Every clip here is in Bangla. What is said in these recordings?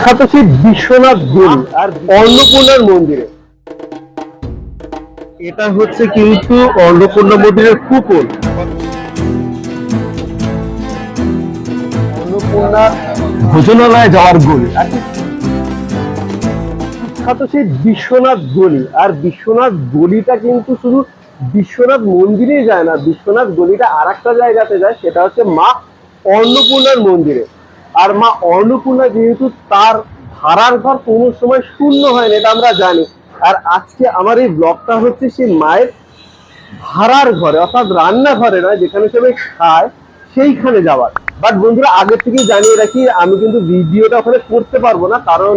বিখ্যাত সেই বিশ্বনাথ গড়ি আর অন্নপূর্ণার মন্দিরে। এটা হচ্ছে কিন্তু অন্নপূর্ণা মন্দিরের কুপন। অন্নপূর্ণা ভোজনালয়ে যাওয়ার গলি। বিখ্যাত সেই বিশ্বনাথ গলি। আর বিশ্বনাথ গলিটা কিন্তু শুধু বিশ্বনাথ মন্দিরেই যায় না বিশ্বনাথ গলিটা আর একটা জায়গাতে যায় সেটা হচ্ছে মা অন্নপূর্ণার মন্দিরে। আর মা অন্নপূর্ণা যেহেতু তার ভাড়ার ঘর কোনো সময় শূন্য হয় না এটা আমরা জানি। আর আজকে আমার এই ব্লগটা হচ্ছে সেই মায়ের ভাড়ার ঘরে, অর্থাৎ রান্নাঘরে নয়, যেখানে সবাই খায়, সেইখানে যাওয়ার। বাট বন্ধুরা, আগে থেকেই জানিয়ে রাখি, আমি কিন্তু ভিডিওটা ওখানে করতে পারব না, কারণ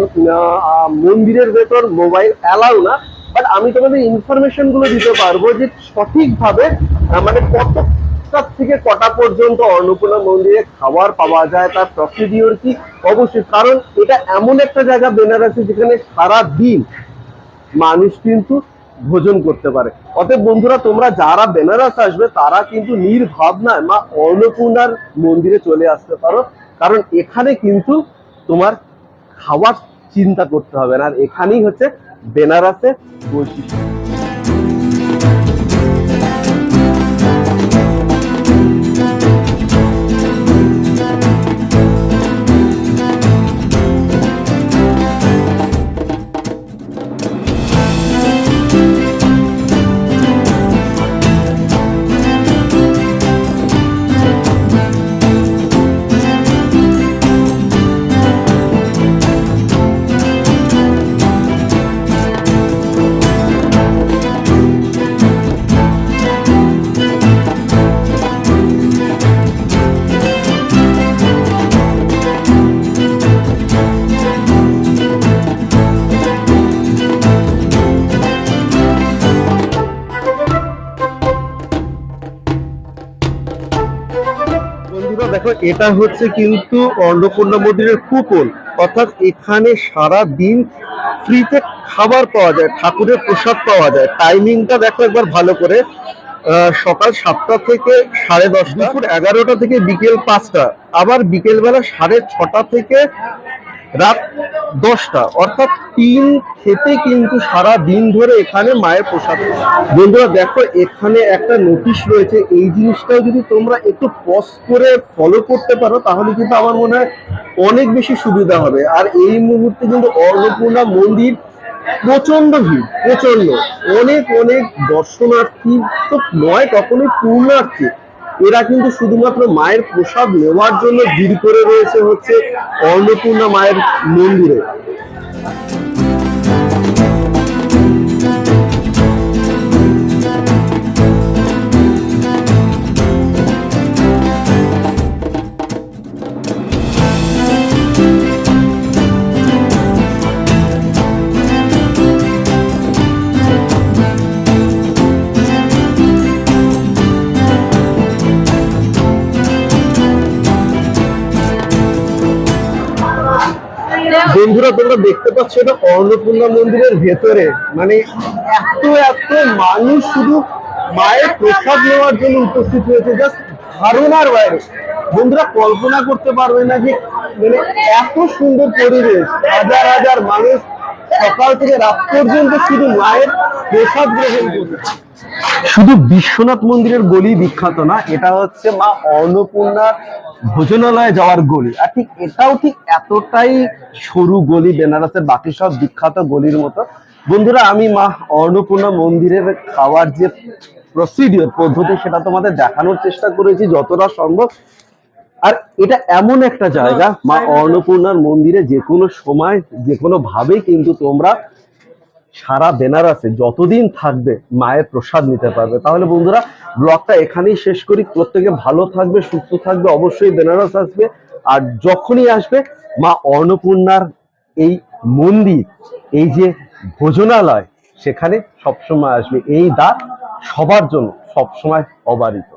মন্দিরের ভেতর মোবাইল অ্যালাউ না। বাট আমি তোমাদের ইনফরমেশনগুলো দিতে পারব যে সঠিকভাবে মানে কতটা থেকে কটা পর্যন্ত অন্নপূর্ণা মন্দিরে খাবার পাওয়া যায়, তার প্রসিডিওর কি? অবশ্যই, কারণ এটা এমন একটা জায়গা বেনারসি যেখানে সারা দিন মানুষ কিন্তু ভোজন করতে পারে। অতএব বন্ধুরা, তোমরা যারা বেনারস আসবে, তারা কিন্তু নির্ভাবনায় মা অন্নপূর্ণার মন্দিরে চলে আসতে পারো। কারণ এখানে কিন্তু তোমার খাওয়ার চিন্তা করতে হবে না, আর এখানেই হচ্ছে বেনারসের বৈশিষ্ট্য। বন্ধুরা দেখো, এটা হচ্ছে কিন্তু অন্নপূর্ণা মন্দিরের কুপন। অর্থাৎ এখানে সারা দিন ফ্রিতে খাবার পাওয়া যায়, ঠাকুরের প্রসাদ পাওয়া যায়। টাইমিংটা দেখো একবার ভালো করে। সকাল সাতটা থেকে সাড়ে দশটা, দুপুর এগারোটা থেকে বিকেল পাঁচটা, আবার বিকেল বেলা সাড়ে ছটা থেকে রাত দশটা। অর্থাৎ তিন খেতে কিন্তু সারা দিন ধরে এখানে মায়ের প্রসাদ বন্ধুরা, দেখো, এখানে একটা নোটিশ রয়েছে। এই জিনিসটাও যদি তোমরা একটু পজ করে ফলো করতে পারো, তাহলে কিন্তু আমার মনে হয় অনেক বেশি সুবিধা হবে। আর এই মুহূর্তে কিন্তু অন্নপূর্ণা মন্দির প্রচণ্ড ভিড় প্রচণ্ড অনেক অনেক দর্শনার্থী, তো নয় কখনোই পূর্ণার্থী এরা কিন্তু শুধুমাত্র মায়ের প্রসাদ নেওয়ার জন্য ভিড় করে রয়েছে হচ্ছে অন্নপূর্ণা মায়ের মন্দিরে। বন্ধুরা, তোমরা দেখতে পাচ্ছ এটা অন্নপূর্ণা মন্দিরের ভেতরে। মানে এত এত মানুষ শুধু মায়ের প্রসাদ নেওয়ার জন্য উপস্থিত হয়েছে জাস্ট ধারণার বাইরে। বন্ধুরা, কল্পনা করতে পারবে না যে মানে এত সুন্দর পরিবেশ, হাজার হাজার মানুষ সকাল থেকে রাত পর্যন্ত শুধু মায়ের প্রসাদ গ্রহণ করছে। শুধু বিশ্বনাথ মন্দিরের গলি বিখ্যাত না এটা হচ্ছে মা অন্নপূর্ণার ভোজনালয়ে যাওয়ার গলি। আর ঠিক এটাও ঠিক এতটাই সরু গলি বেনারসের বাকি সব বিখ্যাত গলির মতো। বন্ধুরা আমি মা অন্নপূর্ণা মন্দিরের খাওয়ার যে প্রসিডিওর পদ্ধতি সেটা তোমাদের দেখানোর চেষ্টা করেছি যতটা সম্ভব। আর এটা এমন একটা জায়গা মা অন্নপূর্ণার মন্দিরে যে কোনো সময় যে কোনো ভাবেই কিন্তু তোমরা সারা বেনারসে যতদিন থাকবে মায়ের প্রসাদ নিতে পারবে। তাহলে বন্ধুরা, ব্লগটা এখানেই শেষ করি। প্রত্যেকে ভালো থাকবে, সুস্থ থাকবে, অবশ্যই বেনারস আসবে। আর যখনই আসবে, মা অন্নপূর্ণার এই মন্দির, এই যে ভোজনালয়, সেখানে সবসময় আসবে। এই দ্বার সবার জন্য সবসময় অবারিত।